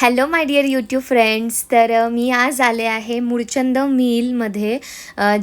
Hello my dear YouTube friends तर मी आज आले आहे मूळचंद मिलमध्ये.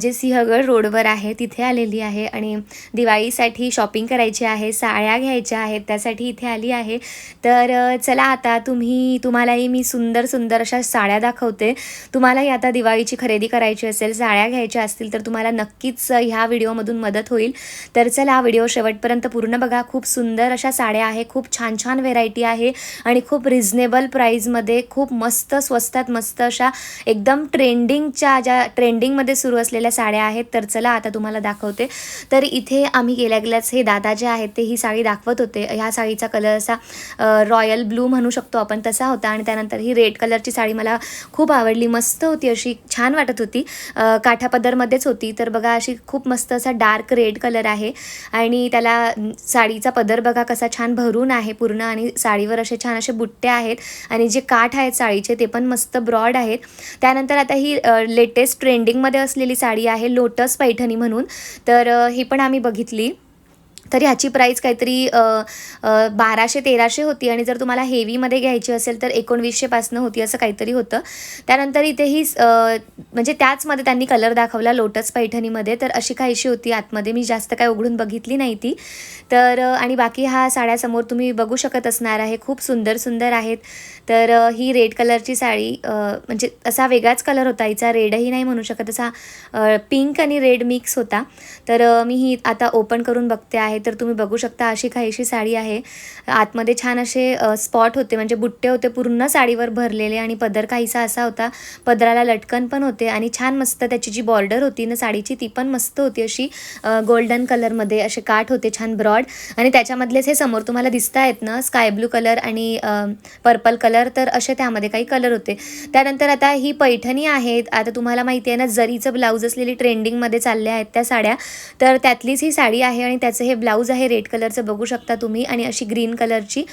जे सिंहगड रोडवर आहे तिथे आलेली आहे आणि दिवाळीसाठी शॉपिंग करायची आहे साड्या घ्यायच्या आहेत त्यासाठी इथे आली आहे. तर चला आता तुम्ही तुम्हालाही मी सुंदर सुंदर अशा साड्या दाखवते. तुम्हालाही आता दिवाळीची खरेदी करायची असेल साड्या घ्यायच्या असतील तर तुम्हाला नक्कीच ह्या व्हिडिओमधून मदत होईल. तर चला व्हिडिओ शेवटपर्यंत पूर्ण बघा. खूप सुंदर अशा साड्या आहे खूप छान छान व्हेरायटी आहे आणि खूप रिझनेबल प्राईजमध्ये खूप मस्त स्वस्तात मस्त अशा एकदम ट्रेंडिंगच्या ज्या ट्रेंडिंगमध्ये सुरू असलेल्या साड्या आहेत तर चला आता तुम्हाला दाखवते. तर इथे आम्ही गेल्या गेल्याच हे दादा जे आहेत ते ही साडी दाखवत होते. ह्या साडीचा कलर असा रॉयल ब्लू म्हणू शकतो आपण तसा होता. आणि त्यानंतर ही रेड कलरची साडी मला खूप आवडली. मस्त होती अशी छान वाटत होती. काठापदरमध्येच होती. तर बघा अशी खूप मस्त असा डार्क रेड कलर आहे. आणि त्याला साडीचा पदर बघा कसा छान भरून आहे पूर्ण. आणि साडीवर असे छान असे बुट्टे आहेत. आणि जे जे काठ आहेत साडीचे ते पण मस्त ब्रॉड आहेत. त्यानंतर आता ही लेटेस्ट ट्रेंडिंगमध्ये असलेली साडी आहे लोटस पैठणी म्हणून. तर ही पण आम्ही बघितली. तर ह्याची प्राईस काहीतरी बाराशे तेराशे होती आणि जर तुम्हाला हेवीमध्ये घ्यायची असेल तर एकोणवीसशेपासनं होती असं काहीतरी होतं. त्यानंतर इथेही म्हणजे त्याचमध्ये त्यांनी कलर दाखवला लोटस पैठणीमध्ये. तर अशी काहीशी होती आतमध्ये. मी जास्त काय उघडून बघितली नाही ती. तर आणि बाकी हा साड्यासमोर तुम्ही बघू शकत असणार आहे. खूप सुंदर सुंदर आहेत. तर ही रेड कलरची साडी म्हणजे असा वेगळाच कलर होता. हिचा रेडही नाही म्हणू शकत असा पिंक आणि रेड मिक्स होता. तर मी ही आता ओपन करून बघते आहे. तर तुम्ही बघू शकता अशी काहीशी साडी आहे. आतमध्ये छान असे स्पॉट होते. म्हणजे बुट्टे होते पूर्ण साडीवर भरलेले आणि पदर काहीसा असा होता. पदराला लटकन पण होते आणि छान मस्त त्याची जी बॉर्डर होती ना साडीची ती पण मस्त होती अशी गोल्डन कलरमध्ये असे काठ होते छान ब्रॉड. आणि त्याच्यामधलेच हे समोर तुम्हाला दिसत आहेत ना स्काय ब्लू कलर आणि पर्पल कलर तर असे त्यामध्ये काही कलर होते. त्यानंतर आता ही पैठणी आहेत. आता तुम्हाला माहिती आहे ना जरीचं ब्लाऊज असलेली ट्रेंडिंगमध्ये चालल्या आहेत त्या साड्या. तर त्यातलीच ही साडी आहे आणि त्याचं हे ब्लाऊज आहे रेड कलरचं बघू शकता तुम्ही. आणि अशी ग्रीन कलरची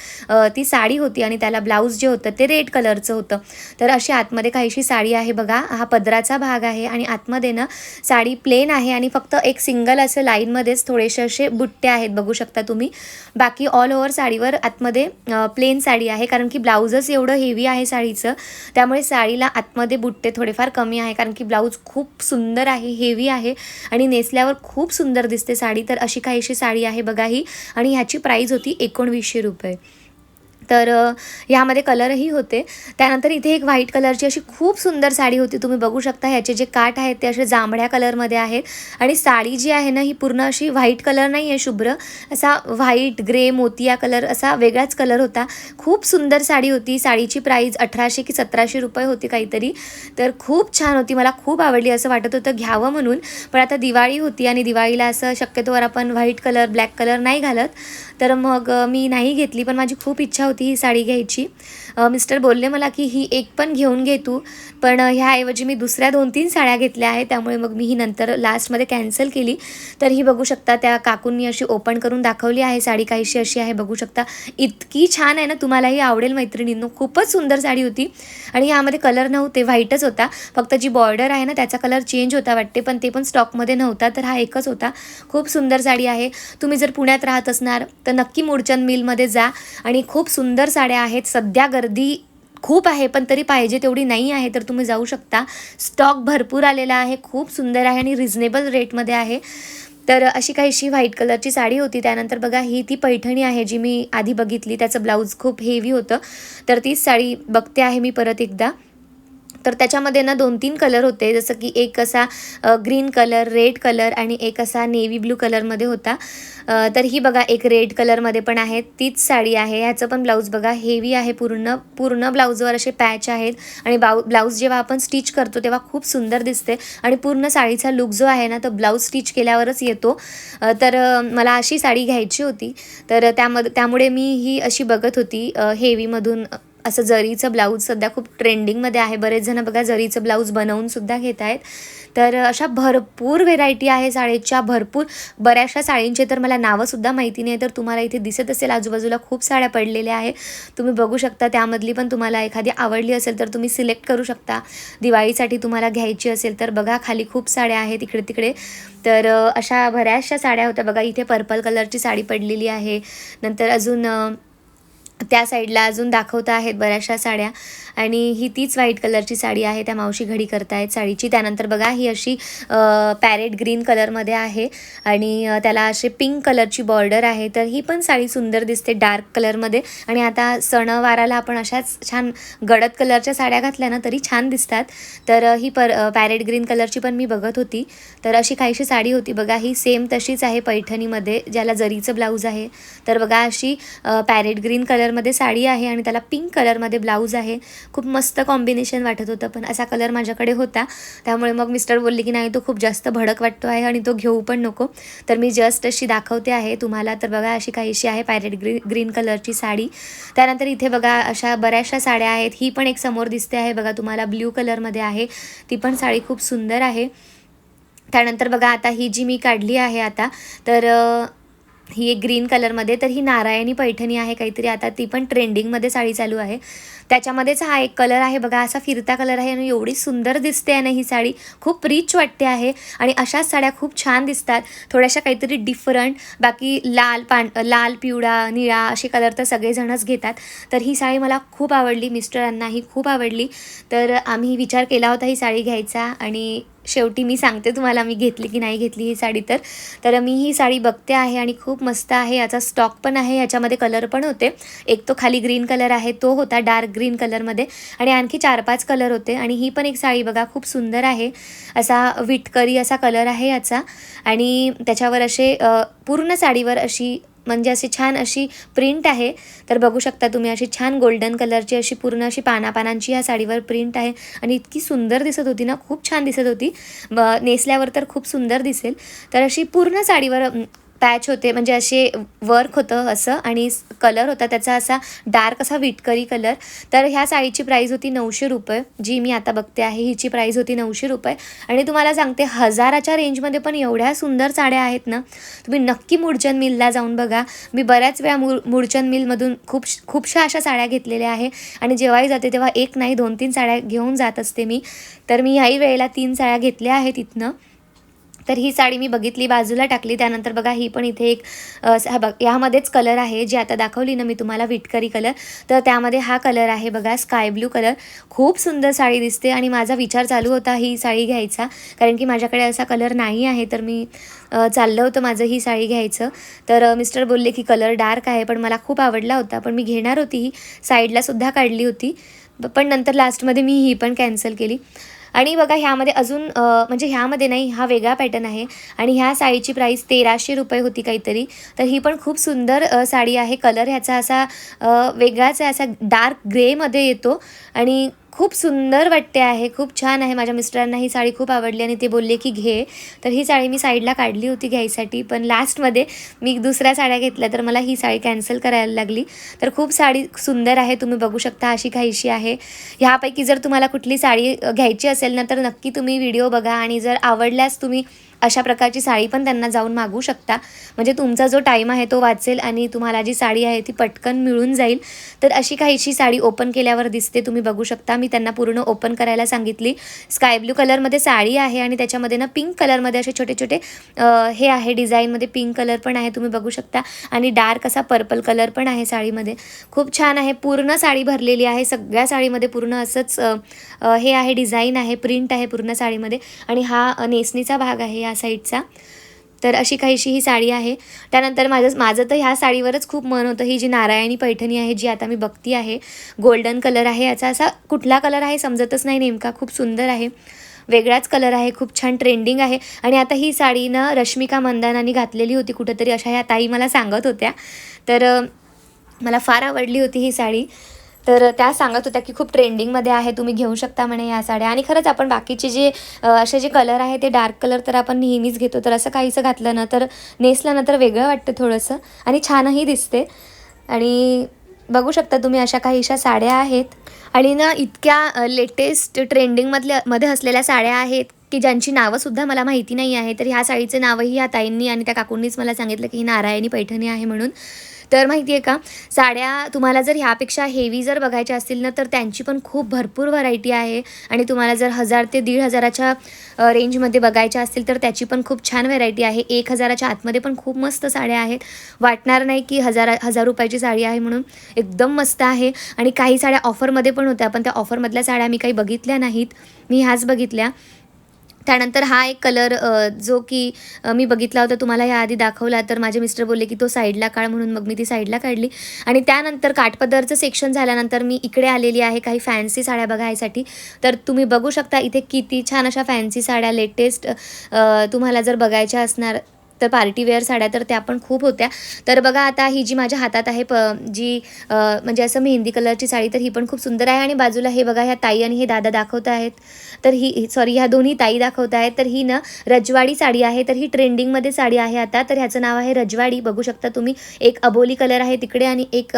ती साडी होती आणि त्याला ब्लाऊज जे होतं ते रेड कलरचं होतं. तर अशी आतमध्ये काहीशी साडी आहे बघा. हा पदराचा भाग आहे आणि आतमध्ये ना साडी प्लेन आहे आणि फक्त एक सिंगल असं लाईनमध्येच थोडेसे असे बुट्टे आहेत बघू शकता तुम्ही. बाकी ऑल ओव्हर साडीवर आतमध्ये प्लेन साडी आहे. कारण की ब्लाऊजच एवढं हेवी आहे साडीचं. त्यामुळे साडीला आतमध्ये बुट्टे थोडेफार कमी आहे कारण की ब्लाऊज खूप सुंदर आहे हेवी आहे आणि नेसल्यावर खूप सुंदर दिसते साडी. तर अशी काहीशी साडी आहे बघा ही. आणि ह्याची प्राईज होती एकोणवीसशे रुपये. तर ह्यामध्ये कलरही होते. त्यानंतर इथे एक व्हाईट कलरची अशी खूप सुंदर साडी होती. तुम्ही बघू शकता ह्याचे जे काठ आहेत ते असे जांभळ्या कलरमध्ये आहेत. आणि साडी जी आहे ना ही पूर्ण अशी व्हाईट कलर नाही आहे शुभ्र. असा व्हाईट ग्रे मोतिया कलर असा वेगळाच कलर होता. खूप सुंदर साडी होती. साडीची प्राईज अठराशे की सतराशे रुपये होती काहीतरी. तर खूप छान होती. मला खूप आवडली असं वाटत होतं घ्यावं म्हणून. पण आता दिवाळी होती आणि दिवाळीला असं शक्यतोवर आपण व्हाईट कलर ब्लॅक कलर नाही घालत. तर मग मी नाही घेतली. पण माझी खूप इच्छा होती ही साडी घ्यायची. मिस्टर बोलले मला की ही एक पण घेऊन घे तू पण ह्याऐवजी मी दुसऱ्या दोन तीन साड्या घेतल्या आहेत त्यामुळे मग मी ही नंतर लास्टमध्ये कॅन्सल केली. तर ही बघू शकता त्या काकूंनी अशी ओपन करून दाखवली आहे साडी काहीशी अशी आहे बघू शकता. इतकी छान आहे ना तुम्हालाही आवडेल मैत्रिणींनो. खूपच सुंदर साडी होती. आणि यामध्ये कलर नव्हते व्हाईटच होता. फक्त जी बॉर्डर आहे ना त्याचा कलर चेंज होता वाटते पण ते पण स्टॉकमध्ये नव्हता तर हा एकच होता. खूप सुंदर साडी आहे. तुम्ही जर पुण्यात राहत असणार तर नक्की मूळचंद मिलमध्ये जा आणि खूप सुंदर सुंदर साड्या आहेत. सध्या गर्दी खूप आहे पण तरी पाहिजे तेवढी नाही आहे तर तुम्ही जाऊ शकता. स्टॉक भरपूर आलेला आहे खूप सुंदर आहे आणि रिझनेबल रेटमध्ये आहे. तर अशी काहीशी व्हाईट कलरची साडी होती. त्यानंतर बघा ही ती पैठणी आहे जी मी आधी बघितली. त्याचं ब्लाऊज खूप हेवी होतं. तर तीच साडी बघते आहे मी परत एकदा. तर त्याच्यामध्ये ना दोन तीन कलर होते. जसं की एक असा ग्रीन कलर रेड कलर आणि एक असा नेव्ही ब्लू कलरमध्ये होता. तर ही बघा एक रेड कलरमध्ये पण आहे. तीच साडी आहे. ह्याचं पण ब्लाऊज बघा. हेवी आहे पूर्ण. पूर्ण ब्लाऊजवर असे पॅच आहेत. आणि बाऊ ब्लाऊज जेव्हा आपण स्टिच करतो तेव्हा खूप सुंदर दिसते. आणि पूर्ण साडीचा लुक जो आहे ना तो ब्लाऊज स्टिच केल्यावरच येतो. तर मला अशी साडी घ्यायची होती. तर त्यामध्ये त्यामुळे मी ही अशी बघत होती हेवीमधून असं जरीचं ब्लाऊज सध्या खूप ट्रेंडिंगमध्ये आहे. बरेच जण बघा जरीचं ब्लाऊज बनवून सुद्धा घेत आहेत. तर अशा भरपूर व्हेरायटी आहे साडीच्या भरपूर बऱ्याचशा साडींचे तर मला नावंसुद्धा माहिती नाही. तर तुम्हाला इथे दिसत असेल आजूबाजूला खूप साड्या पडलेल्या आहे तुम्ही बघू शकता त्यामधली पण तुम्हाला एखादी आवडली असेल तर तुम्ही सिलेक्ट करू शकता. दिवाळीसाठी तुम्हाला घ्यायची असेल तर बघा खाली खूप साड्या आहेत इकडे तिकडे तर अशा बऱ्याचशा साड्या होत्या. बघा इथे पर्पल कलरची साडी पडलेली आहे. नंतर अजून त्या साईडला अजून दाखवता आहेत बऱ्याचशा साड्या. आणि ही तीच व्हाईट कलरची साडी आहे त्या मावशी घडी करतायत साडीची. त्यानंतर बघा ही अशी पॅरेट ग्रीन कलरमध्ये आहे. आणि त्याला असे पिंक कलरची बॉर्डर आहे. तर ही पण साडी सुंदर दिसते डार्क कलरमध्ये. आणि आता सणवाराला आपण अशाच छान गडद कलरच्या साड्या घातल्या ना तरी छान दिसतात. तर ही पर पॅरेट ग्रीन कलरची पण मी बघत होती. तर अशी काहीशी साडी होती. बघा ही सेम तशीच आहे पैठणीमध्ये ज्याला जरीचं ब्लाऊज आहे. तर बघा अशी पॅरेट ग्रीन कलर कलरमध्ये साडी आहे आणि त्याला पिंक कलरमध्ये ब्लाऊज आहे. खूप मस्त कॉम्बिनेशन वाटत होतं पण असा कलर माझ्याकडे होता. त्यामुळे मग मिस्टर बोलले की नाही तो खूप जास्त भडक वाटतो आहे आणि तो घेऊ पण नको. तर मी जस्ट अशी दाखवते आहे तुम्हाला. तर बघा अशी काहीशी आहे पायरेट ग्री ग्रीन कलरची साडी. त्यानंतर इथे बघा अशा बऱ्याचशा साड्या आहेत. ही पण एक समोर दिसते आहे. बघा तुम्हाला ब्ल्यू कलरमध्ये आहे. ती पण साडी खूप सुंदर आहे. त्यानंतर बघा आता ही जी मी काढली आहे आता तर ही एक ग्रीन कलरमध्ये तर ही नारायणी पैठणी आहे काहीतरी. आता ती पण ट्रेंडिंगमध्ये साडी चालू आहे. त्याच्यामध्येच हा एक कलर आहे बघा असा फिरता कलर आहे आणि एवढी सुंदर दिसते आहे ना ही साडी. खूप रिच वाटते आहे आणि अशाच साड्या खूप छान दिसतात. थोड्याशा काहीतरी डिफरंट बाकी लाल पान लाल पिवळा निळा असे कलर तर सगळेजणच घेतात. तर ही साडी मला खूप आवडली मिस्टरांनाही खूप आवडली. तर आम्ही विचार केला होता ही साडी घ्यायचा आणि शेवटी मी सांगते तुम्हाला मी घेतली की नाही घेतली ही साडी तर. तर मी ही साडी बघते आहे आणि खूप मस्त आहे. याचा स्टॉक पण आहे. याच्यामध्ये कलर पण होते. एक तो खाली ग्रीन कलर आहे तो होता डार्क ग्रीन कलरमध्ये आणि आणखी चार पाच कलर होते. आणि ही पण एक साडी बघा खूप सुंदर आहे. असा विटकरी असा कलर आहे याचा. आणि त्याच्यावर असे पूर्ण साडीवर अशी म्हणजे अशी छान अशी प्रिंट आहे. तर बघू शकता तुम्ही अशी छान गोल्डन कलरची अशी पूर्ण अशी पाना पानांची ह्या साडीवर प्रिंट आहे. आणि इतकी सुंदर दिसत होती ना खूप छान दिसत होती. ब- नेसल्यावर तर खूप सुंदर दिसेल. तर अशी पूर्ण साडीवर पॅच होते म्हणजे असे वर्क होतं असं आणि कलर होता त्याचा असा डार्क असा विटकरी कलर तर ह्या साडीची प्राईज होती नऊशे रुपये. जी मी आता बघते आहे हिची प्राईज होती नऊशे रुपये. आणि तुम्हाला सांगते हजाराच्या रेंजमध्ये पण एवढ्या सुंदर साड्या आहेत ना. तुम्ही नक्की मुडचंद मिलला जाऊन बघा. मी बऱ्याच वेळा मुर मुडचंद मिलमधून खूप खूपशा अशा साड्या घेतलेल्या आहे. आणि जेव्हाही जाते तेव्हा एक नाही दोन तीन साड्या घेऊन जात असते मी. तर मी ह्याही वेळेला तीन साड्या घेतल्या आहेत इथनं. तर ही साडी मी बघितली बाजूला टाकली. त्यानंतर बघा ही पण इथे एक हा बघ यामध्येच कलर आहे जी आता दाखवली ना मी तुम्हाला विटकरी कलर. तर त्यामध्ये हा कलर आहे बघा स्काय ब्लू कलर. खूप सुंदर साडी दिसते आणि माझा विचार चालू होता ही साडी घ्यायचा. कारण की माझ्याकडे असा कलर नाही आहे तर मी चाललं होतं माझं ही साडी घ्यायचं. तर मिस्टर बोलले की कलर डार्क आहे पण मला खूप आवडला होता. पण मी घेणार होती ही साईडलासुद्धा काढली होती. पण नंतर लास्टमध्ये मी ही पण कॅन्सल केली. आणि बघा ह्यामध्ये अजून म्हणजे ह्यामध्ये नाही हा वेगळा पॅटर्न आहे. आणि ह्या साडीची प्राईस तेराशे रुपये होती काहीतरी. तर ही पण खूप सुंदर साडी आहे. कलर ह्याचा असा वेगळाच आहे असा डार्क ग्रेमध्ये येतो. आणि खूप सुंदर वाटते आहे खूप छान आहे. माझ्या मिस्टरांना ही साडी खूप आवडली आणि ते बोलले की घे. तर ही साडी मी साईडला काढली होती घ्यायसाठी पण लास्टमध्ये मी दुसऱ्या साड्या घेतल्या तर मला ही साडी कॅन्सल करायला लागली. तर खूप साडी सुंदर आहे तुम्ही बघू शकता अशी घ्यायची आहे. ह्यापैकी जर तुम्हाला कुठली साडी घ्यायची असेल ना तर नक्की तुम्ही व्हिडिओ बघा आणि जर आवडल्यास तुम्ही अशा प्रकारची साडी पण त्यांना जाऊन मागू शकता. म्हणजे तुमचा जो टाईम आहे तो वाचेल आणि तुम्हाला जी साडी आहे ती पटकन मिळून जाईल. तर अशी काहीशी साडी ओपन केल्यावर दिसते तुम्ही बघू शकता. मी त्यांना पूर्ण ओपन करायला सांगितली. स्काय ब्ल्यू कलरमध्ये साडी आहे आणि त्याच्यामध्ये ना पिंक कलरमध्ये असे छोटे छोटे हे आहे. डिझाईनमध्ये पिंक कलर पण आहे तुम्ही बघू शकता. आणि डार्क असा पर्पल कलर पण आहे साडीमध्ये. खूप छान आहे. पूर्ण साडी भरलेली आहे. सगळ्या साडीमध्ये पूर्ण असंच हे आहे. डिझाईन आहे. प्रिंट आहे पूर्ण साडीमध्ये. आणि हा नेसणीचा भाग आहे. या साईडचा. तर अशी काहीशी ही साडी आहे. त्यानंतर माझं माझं तर ह्या साडीवरच खूप मन होतं. ही जी नारायणी पैठणी आहे जी आता मी बघती आहे गोल्डन कलर आहे याचा असा कुठला कलर आहे समजतच नाही नेमका. खूप सुंदर आहे. वेगळाच कलर आहे खूप छान ट्रेंडिंग आहे. आणि आता ही साडी ना रश्मिका मंदानानी घातलेली होती कुठंतरी अशा ह्या ताई मला सांगत होत्या. तर मला फार आवडली होती ही साडी. तर त्या सांगत होत्या की खूप ट्रेंडिंगमध्ये आहे तुम्ही घेऊ शकता म्हणे या साड्या. आणि खरंच आपण बाकीचे जे असे जे कलर आहे ते डार्क कलर तर आपण नेहमीच घेतो. तर असं काहीसं घातलं ना तर नेसलं ना तर वेगळं वाटतं थोडंसं. आणि छानही दिसते. आणि बघू शकता तुम्ही अशा काहीशा साड्या आहेत. आणि ना इतक्या लेटेस्ट ट्रेंडिंगमधल्या मध्ये असलेल्या साड्या आहेत की ज्यांची नावंसुद्धा मला माहिती नाही आहे. तर ह्या साडीचं नावही ह्या ताईंनी आणि त्या काकूंनीच मला सांगितलं की ही नारायणी पैठणी आहे म्हणून. तर माहिती आहे का साड्या तुम्हाला जर ह्यापेक्षा हेवी जर बघायच्या असतील ना तर त्यांची पण खूप भरपूर व्हरायटी आहे. आणि तुम्हाला जर हजार ते दीड हजाराच्या रेंजमध्ये बघायच्या असतील तर त्याची पण खूप छान व्हरायटी आहे. एक हजाराच्या आतमध्ये पण खूप मस्त साड्या आहेत. वाटणार नाही की हजार हजार रुपयाची साडी आहे म्हणून. एकदम मस्त आहे. आणि काही साड्या ऑफरमध्ये पण होत्या पण त्या ऑफरमधल्या साड्या मी काही बघितल्या नाहीत. मी ह्याच बघितल्या. त्यानंतर हा एक कलर जो की मी बघितला होता तुम्हाला याआधी दाखवला तर माझे मिस्टर बोलले की तो साईडला काढ म्हणून मग मी ती साईडला काढली. आणि त्यानंतर काठपदरचं सेक्शन झाल्यानंतर मी इकडे आलेली आहे काही फॅन्सी साड्या बघायसाठी. तर तुम्ही बघू शकता इथे किती छान अशा फॅन्सी साड्या लेटेस्ट तुम्हाला जर बघायच्या असणार तर पार्टी वेअर साड्या तर त्या पण खूप होत्या. तर बघा आता ही जी माझ्या हातात आहे प जी म्हणजे असं मेहंदी कलरची साडी तर ही पण खूप सुंदर आहे. आणि बाजूला हे बघा ह्या ताई आणि हे दादा दाखवत आहेत. तर ही सॉरी ह्या दोन्ही ताई दाखवत आहेत. तर ही ना रजवाडी साडी आहे तर ही ट्रेंडिंगमध्ये साडी आहे आता. तर ह्याचं नाव आहे रजवाडी. बघू शकता तुम्ही एक अबोली कलर आहे तिकडे आणि एक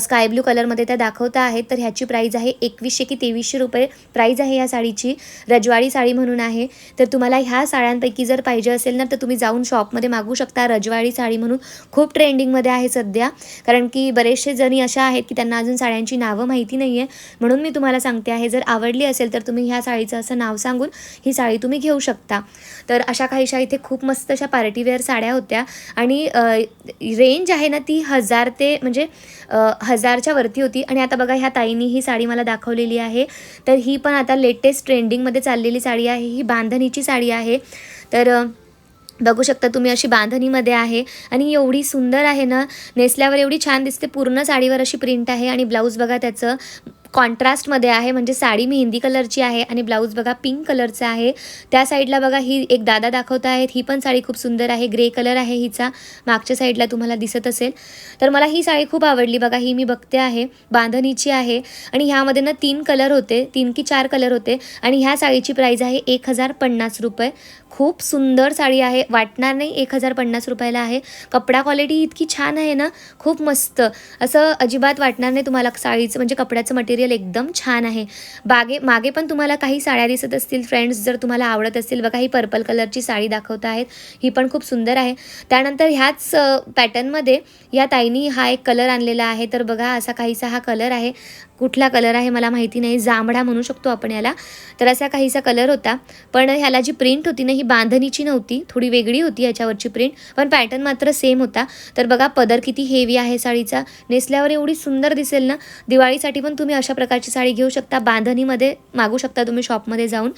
स्काय ब्लू कलरमध्ये त्या दाखवता आहेत. तर ह्याची प्राईज आहे एकवीसशे की तेवीसशे रुपये. प्राईज आहे या साडीची. रजवाडी साडी म्हणून आहे. तर तुम्हाला ह्या साड्यांपैकी जर पाहिजे असेल ना तर तुम्ही जाऊन शॉप शॉपमध्ये मागू शकता. रजवाडी साडी म्हणून खूप ट्रेंडिंगमध्ये आहे सध्या. कारण की बरेचसे जणी अशा आहेत की त्यांना अजून साड्यांची नावं माहिती नाही आहे म्हणून मी तुम्हाला सांगते आहे जर आवडली असेल तर तुम्ही ह्या साडीचं असं नाव सांगून ही साडी तुम्ही घेऊ शकता. तर अशा काहीशा इथे खूप मस्त अशा पार्टीवेअर साड्या होत्या. आणि रेंज आहे ना ती हजार ते म्हणजे हजारच्या वरती होती. आणि आता बघा ह्या ताईनी ही साडी मला दाखवलेली आहे. तर ही पण आता लेटेस्ट ट्रेंडिंगमध्ये चाललेली साडी आहे. ही बांधणीची साडी आहे. तर बघू शकता तुम्ही अशी बांधणीमध्ये आहे आणि एवढी सुंदर आहे ना नेसल्यावर एवढी छान दिसते. पूर्ण साडीवर अशी प्रिंट आहे आणि ब्लाऊज बघा त्याचं. कॉन्ट्रास्टमध्ये आहे म्हणजे साडी मेहंदी कलरची आहे आणि ब्लाऊज बघा पिंक कलरचा आहे. त्या साईडला बघा ही एक दादा दाखवत आहेत. ही पण साडी खूप सुंदर आहे. ग्रे कलर आहे हिचा. मागच्या साईडला तुम्हाला दिसत असेल. तर मला ही साडी खूप आवडली बघा. ही मी बघते आहे. बांधणीची आहे. आणि ह्यामध्ये ना तीन कलर होते. तीन की चार कलर होते. आणि ह्या साडीची प्राईज आहे एक हजार पन्नास रुपये. खूप सुंदर साडी आहे. वाटणार नाही एक हजार पन्नास रुपयाला आहे. कपडा क्वालिटी इतकी छान आहे ना. खूप मस्त. असं अजिबात वाटणार नाही तुम्हाला साडीचं म्हणजे कपड्याचं मटेरियल एकदम छान आहे. बागे मागे पण तुम्हाला काही साड्या दिसत असतील फ्रेंड्स जर तुम्हाला आवडत असतील बघा ही पर्पल कलरची साडी दाखवत आहेत. ही पण खूप सुंदर आहे. त्यानंतर ह्याच पॅटर्नमध्ये या ताईनी हा एक कलर आणलेला आहे. तर बघा असा काहीसा हा कलर आहे. कुठला कलर आहे मला माहिती नाही. जांभळा म्हणू शकतो आपण याला. तर असा काहीसा कलर होता. पण ह्याला जी प्रिंट होती ना ही बांधणीची नव्हती. थोडी वेगळी होती याच्यावरची प्रिंट पण पॅटर्न मात्र सेम होता. तर बघा पदर किती हेवी आहे साडीचा. नेसल्यावर एवढी सुंदर दिसेल ना. दिवाळीसाठी पण तुम्ही अशा प्रकारची साडी घेऊ शकता. बांधणीमध्ये मागू शकता तुम्ही शॉपमध्ये जाऊन.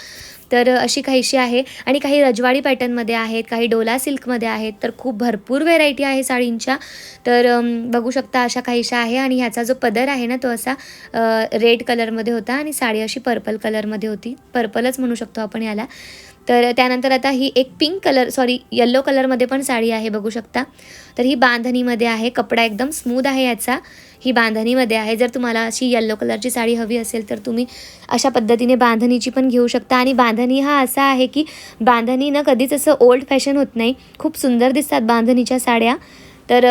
तर अशी काहीशी आहे. आणि काही रजवाडी पॅटर्नमध्ये आहेत काही डोला सिल्कमध्ये आहेत. तर खूप भरपूर व्हेरायटी आहे साडींच्या. तर बघू शकता अशा काहीशा आहे. आणि ह्याचा जो पदर आहे ना तो असा रेड कलरमध्ये होता. आणि साडी अशी पर्पल कलरमध्ये होती. पर्पलच म्हणू शकतो आपण याला. तर त्यानंतर आता ही एक पिंक कलर सॉरी येल्लो कलरमध्ये पण साडी आहे बघू शकता. तर ही बांधणीमध्ये आहे. कपडा एकदम स्मूथ आहे याचा. ही बांधणीमध्ये आहे. जर तुम्हाला अशी येल्लो कलरची साडी हवी असेल तर तुम्ही अशा पद्धतीने बांधणीची पण घेऊ शकता. आणि बांधणी हा असा आहे की बांधणी ना कधीच असं ओल्ड फॅशन होत नाही. खूप सुंदर दिसतात बांधणीच्या साड्या. तर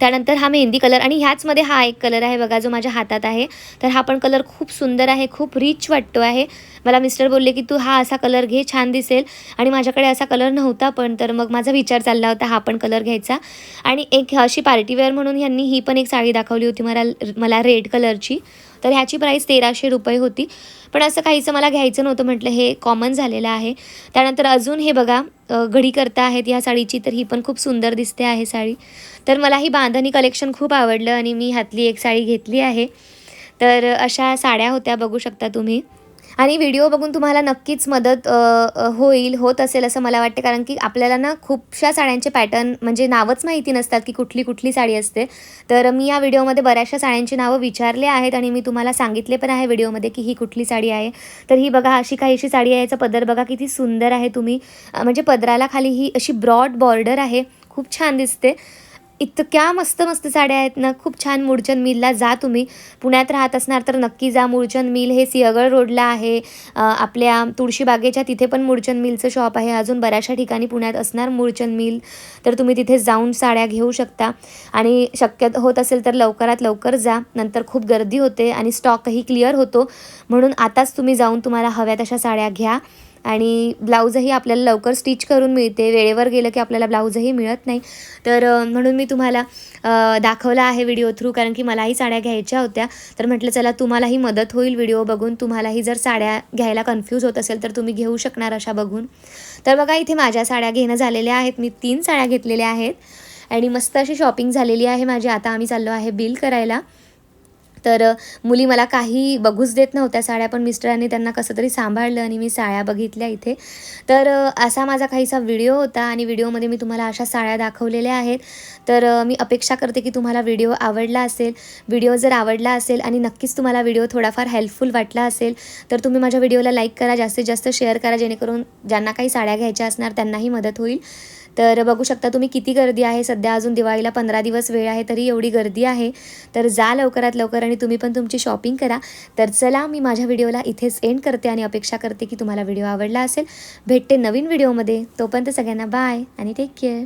त्यानंतर हा मेहंदी कलर आणि ह्याचमध्ये हा एक कलर आहे बघा जो माझ्या हातात आहे. तर हा पण कलर खूप सुंदर आहे खूप रिच वाटतो आहे. मला मिस्टर बोलले की तू हा असा कलर घे छान दिसेल. आणि माझ्याकडे असा कलर नव्हता पण तर मग माझा विचार चालला होता हा पण कलर घ्यायचा. आणि एक अशी पार्टीवेअर म्हणून ह्यांनी ही पण एक साडी दाखवली होती मला मला रेड कलरची तर ह्याची प्राईस तेराशे रुपये होती. पण असं काहीचं मला घ्यायचं नव्हतं म्हटलं हे कॉमन झालेलं आहे. त्यानंतर अजून हे बघा घडी करता आहेत या साडीची तर ही पण खूप सुंदर दिसते आहे साडी. तर मला ही बांधणी कलेक्शन खूप आवडलं आणि मी ह्यातली एक साडी घेतली आहे. तर अशा साड्या होत्या बघू शकता तुम्ही. आणि व्हिडिओ बघून तुम्हाला नक्कीच मदत होईल होत असेल असं मला वाटते. कारण की आपल्याला ना खूपशा साड्यांचे पॅटर्न म्हणजे नावच माहिती नसतात की कुठली कुठली साडी असते. तर मी या व्हिडिओमध्ये बऱ्याचशा साड्यांची नावं विचारले आहेत आणि मी तुम्हाला सांगितले पण आहे व्हिडिओमध्ये की ही कुठली साडी आहे. तर ही बघा अशी काहीशी साडी आहे. याचा पदर बघा किती सुंदर आहे तुम्ही. म्हणजे पदराला खाली ही अशी ब्रॉड बॉर्डर आहे. खूप छान दिसते. इतक्या मस्त मस्त साड्या आहेत ना. खूप छान मूळचंद मिलला. जा तुम्ही. पुण्यात राहत असणार तर नक्की जा. मूळचंद मिल हे सिंहगड रोडला आहे. आपल्या तुळशीबागेच्या तिथे पण मूळचंद मिलचं शॉप आहे. अजून बऱ्याचशा ठिकाणी पुण्यात असणार मूळचंद मिल. तर तुम्ही तिथे जाऊन साड्या घेऊ शकता. आणि शक्य होत असेल तर लवकरात लवकर जा. नंतर खूप गर्दी होते आणि स्टॉकही क्लिअर होतो. म्हणून आताच तुम्ही जाऊन तुम्हाला हव्या तशा साड्या घ्या. आणि ब्लाऊजही आपल्याला लवकर स्टिच करून मिळते. वेळेवर गेलं की आपल्याला ब्लाऊजही मिळत नाही. तर म्हणून मी तुम्हाला दाखवला आहे व्हिडिओ थ्रू कारण की मलाही साड्या घ्यायच्या होत्या. तर म्हटलं चला तुम्हालाही मदत होईल व्हिडिओ बघून. तुम्हालाही जर साड्या घ्यायला कन्फ्यूज होत असेल तर तुम्ही घेऊ शकणार अशा बघून. तर बघा इथे माझ्या साड्या घेणं झालेल्या आहेत. मी तीन साड्या घेतलेल्या आहेत. आणि मस्त अशी शॉपिंग झालेली आहे माझी. आता आम्ही चाललो आहे बिल करायला. तर मुली मला काही बघूच देत नव्हत्या साड्या पण मिस्टरांनी त्यांना कसं तरी सांभाळलं आणि मी साड्या बघितल्या इथे. तर असा माझा काहीसा व्हिडिओ होता आणि व्हिडिओमध्ये मी तुम्हाला अशा साड्या दाखवलेल्या आहेत. तर मी अपेक्षा करते की तुम्हाला व्हिडिओ आवडला असेल व्हिडिओ जर आवडला असेल आणि नक्कीच तुम्हाला व्हिडिओ थोडाफार हेल्पफुल वाटला असेल तर तुम्ही माझ्या व्हिडिओला लाईक करा जास्तीत जास्त शेअर करा जेणेकरून ज्यांना काही साड्या घ्यायच्या असणार त्यांनाही मदत होईल. तर बघू शकता तुम्ही किती गर्दी आहे. सध्या अजून दिवाळीला पंधरा दिवस वेळ आहे तरी एवढी गर्दी आहे. तर जा लवकरात लवकर आणि तुम्ही पण तुमची शॉपिंग करा. तर चला मी माझ्या व्हिडिओला इथेच एंड करते आणि अपेक्षा करते की तुम्हाला व्हिडिओ आवडला असेल. भेटते नवीन व्हिडिओमध्ये. तोपर्यंत सगळ्यांना बाय आणि टेक केअर